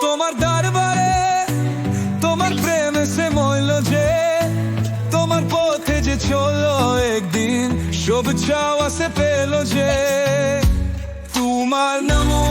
তোমার তোমার সে যে, তোমার পথে যে চলো একদিন, সব চাওয়া সে পেল যে। তোমার নাম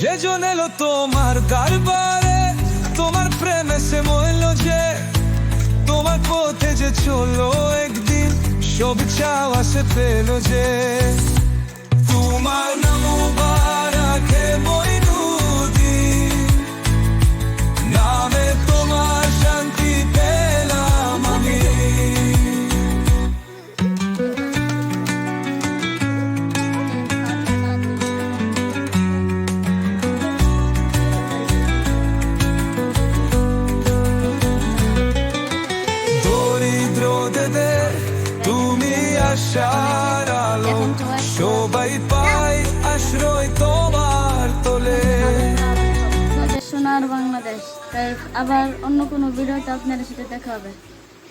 সেজন এলো তোমার কারবারে তোমার প্রেমে সে মইল যে, তোমার পথে যে চলো একদিন, সব চাওয়া সে পেল যে। দরিদ্রদের তুমি আশার আলো সবাই পাই আশ্রয় তোমার তোলে। সোনার বাংলাদেশ। তাই আবার অন্য কোনো ভিডিওতে আপনাদের সাথে দেখা হবে।